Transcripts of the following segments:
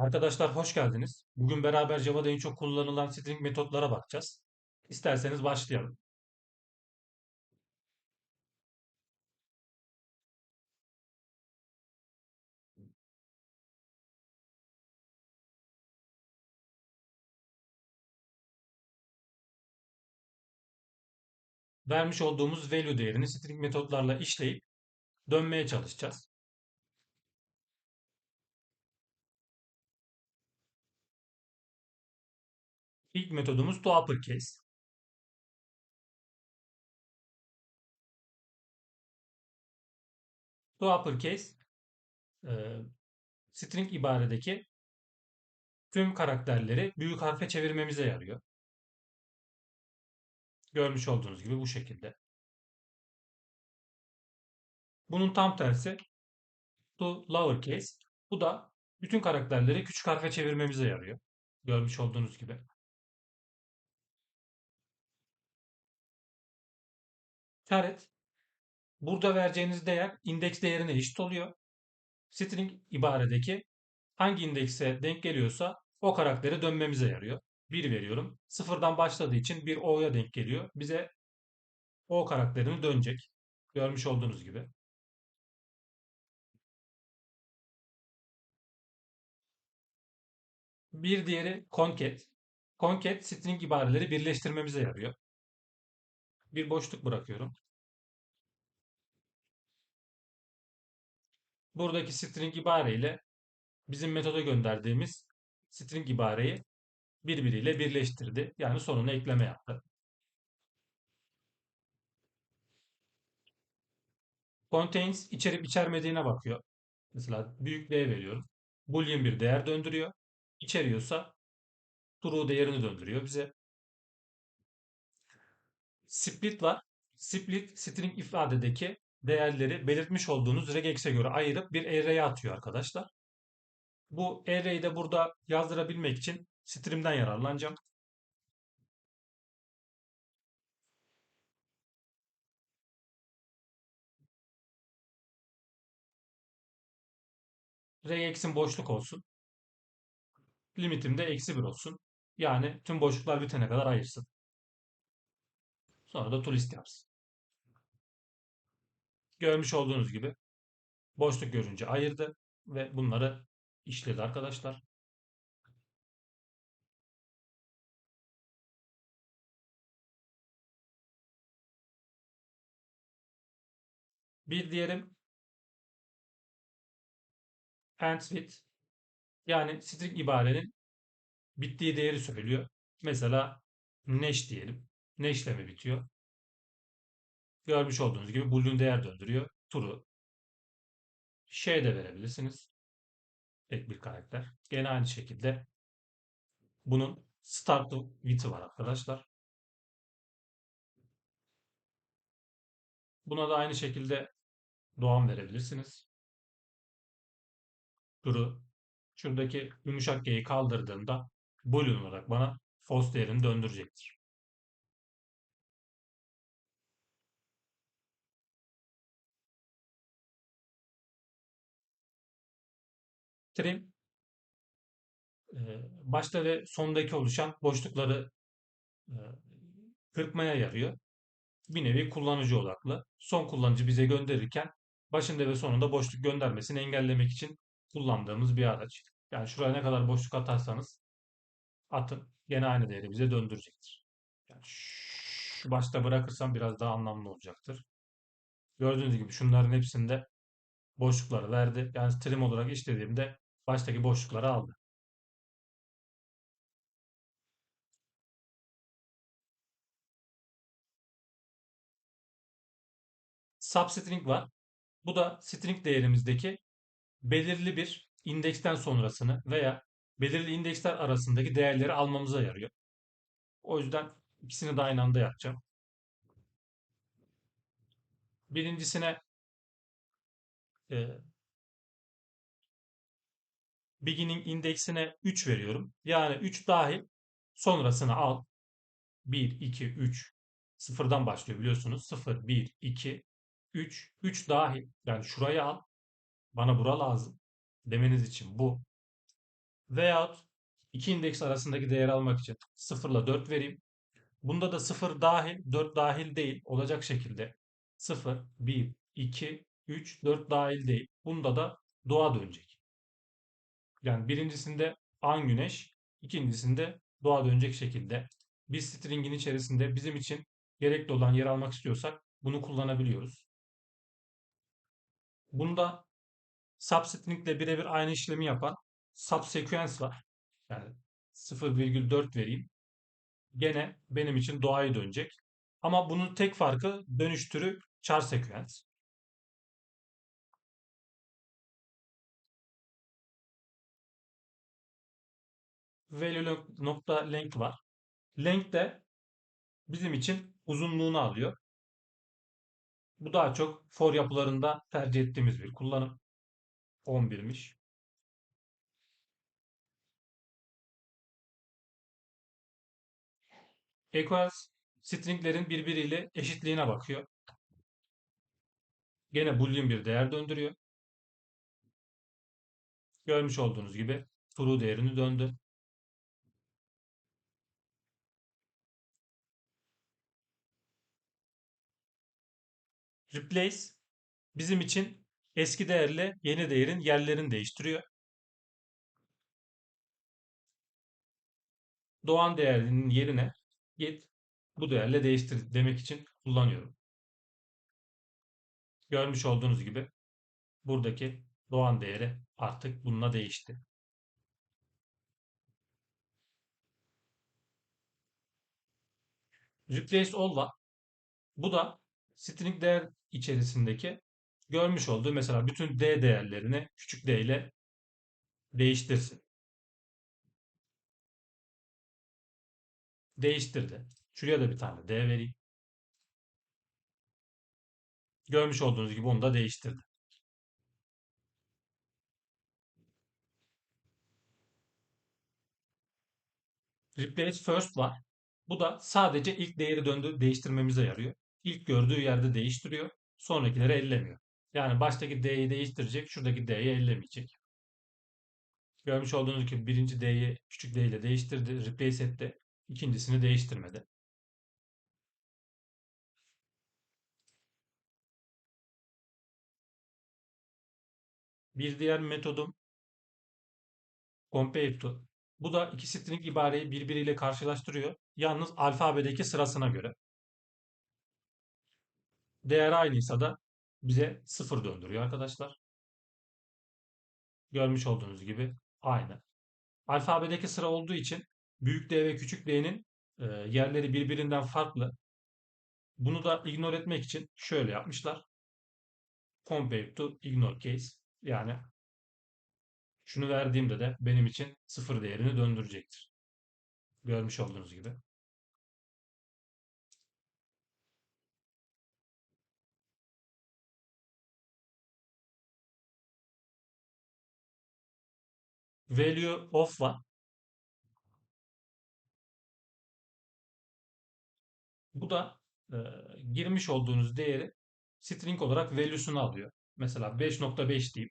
Arkadaşlar hoş geldiniz. Bugün beraber Java'da en çok kullanılan string metotlara bakacağız. İsterseniz başlayalım. Vermiş olduğumuz value değerini string metotlarla işleyip dönmeye çalışacağız. İlk metodumuz to uppercase. To uppercase e, string ibaredeki tüm karakterleri büyük harfe çevirmemize yarıyor. Görmüş olduğunuz gibi bu şekilde. Bunun tam tersi to lowercase. Bu da bütün karakterleri küçük harfe çevirmemize yarıyor. Görmüş olduğunuz gibi. Caret burada vereceğiniz değer indeks değerine eşit oluyor. String ibaredeki hangi indekse denk geliyorsa o karaktere dönmemize yarıyor. 1 veriyorum. Sıfırdan başladığı için bir O'ya denk geliyor. Bize O karakterini dönecek. Görmüş olduğunuz gibi. Bir diğeri concat. Concat string ibareleri birleştirmemize yarıyor. Bir boşluk bırakıyorum. Buradaki string ibare ile bizim metoda gönderdiğimiz string ibareyi birbiriyle birleştirdi. Yani sonuna ekleme yaptı. Contains içerip içermediğine bakıyor. Mesela büyük D veriyorum. Boolean bir değer döndürüyor. İçeriyorsa true değerini döndürüyor bize. Split var. Split string ifadedeki değerleri belirtmiş olduğunuz regex'e göre ayırıp bir array'e atıyor arkadaşlar. Bu array'i de burada yazdırabilmek için strim'den yararlanacağım. regex'in boşluk olsun. Limitim de eksi 1 olsun. Yani tüm boşluklar bitene kadar ayırsın. Sonra da toolist yapsın. Görmüş olduğunuz gibi boşluk görünce ayırdı ve bunları işledi arkadaşlar. Bir diyelim end with yani string ibarenin bittiği değeri söylüyor. Mesela neş diyelim. Neş ile mi bitiyor? Görmüş olduğunuz gibi boolean değer döndürüyor. True. Şey de verebilirsiniz. Tek bir karakter. Gene aynı şekilde bunun start width'i var arkadaşlar. Buna da aynı şekilde doğan verebilirsiniz. True. Şuradaki yumuşak G'yi kaldırdığımda boolean olarak bana false değerini döndürecektir. Trim başta ve sondaki oluşan boşlukları kırpmaya yarıyor. Bir nevi kullanıcı odaklı. Son kullanıcı bize gönderirken başında ve sonunda boşluk göndermesini engellemek için kullandığımız bir araç. Yani şuraya ne kadar boşluk atarsanız atın gene aynı değeri bize döndürecektir. Yani şu başta bırakırsam biraz daha anlamlı olacaktır. Gördüğünüz gibi şunların hepsinde boşlukları verdi. Yani trim olarak işlediğimde baştaki boşlukları aldı. Substring var. Bu da string değerimizdeki belirli bir indeksten sonrasını veya belirli indeksler arasındaki değerleri almamıza yarıyor. O yüzden ikisini de aynı anda yapacağım. Birincisine beginning indeksine 3 veriyorum. Yani 3 dahil sonrasını al. 1, 2, 3 sıfırdan başlıyor biliyorsunuz. 0, 1, 2, 3, 3 dahil. Yani şurayı al. Bana bura lazım demeniz için bu Veyahut iki indeks arasındaki değeri almak için 0 ile 4 vereyim. Bunda da 0 dahil, 4 dahil değil olacak şekilde 0, 1, 2, 3, 4 dahil değil. Bunda da doğa dönecek. Yani birincisinde an güneş, ikincisinde doğa dönecek şekilde bir stringin içerisinde bizim için gerekli olan yer almak istiyorsak bunu kullanabiliyoruz. Bunda substring ile birebir aynı işlemi yapan subsequence var. Yani 0,4 vereyim. Gene benim için doğaya dönecek. Ama bunun tek farkı dönüş char sequence. Value nokta length var. Length de bizim için uzunluğunu alıyor. Bu daha çok for yapılarında tercih ettiğimiz bir kullanım. 11'miş. Equals stringlerin birbiriyle eşitliğine bakıyor. Gene boolean bir değer döndürüyor. Görmüş olduğunuz gibi true değerini döndü. Replace bizim için eski değerle yeni değerin yerlerini değiştiriyor. Doğan değerinin yerine git bu değerle değiştir demek için kullanıyorum. Görmüş olduğunuz gibi buradaki doğan değeri artık bununla değişti. Replace all var. Bu da string değer içerisindeki görmüş olduğu mesela bütün d değerlerini küçük d ile değiştirsin. Değiştirdi. Şuraya da bir tane d vereyim. Görmüş olduğunuz gibi onu da değiştirdi. Replace first var. Bu da sadece ilk değeri döndü değiştirmemize yarıyor. İlk gördüğü yerde değiştiriyor. Sonrakileri ellemiyor. Yani baştaki D'yi değiştirecek, şuradaki D'yi ellemeyecek. Görmüş olduğunuz gibi birinci D'yi küçük D ile değiştirdi, replace etti. İkincisini değiştirmedi. Bir diğer metodum compare to. Bu da iki string ibareyi birbiriyle karşılaştırıyor. Yalnız alfabedeki sırasına göre. Değer aynıysa da bize sıfır döndürüyor arkadaşlar. Görmüş olduğunuz gibi aynı. Alfabedeki sıra olduğu için büyük D ve küçük D'nin e, yerleri birbirinden farklı. Bunu da ignore etmek için şöyle yapmışlar. Compare to ignore case. Yani şunu verdiğimde de benim için sıfır değerini döndürecektir. Görmüş olduğunuz gibi. Value of var. Bu da e, girmiş olduğunuz değeri string olarak value'sunu alıyor. Mesela 5.5 diyeyim.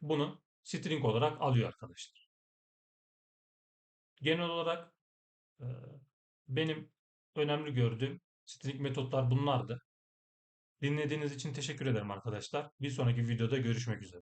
Bunu string olarak alıyor arkadaşlar. Genel olarak e, benim önemli gördüğüm string metotlar bunlardı. Dinlediğiniz için teşekkür ederim arkadaşlar. Bir sonraki videoda görüşmek üzere.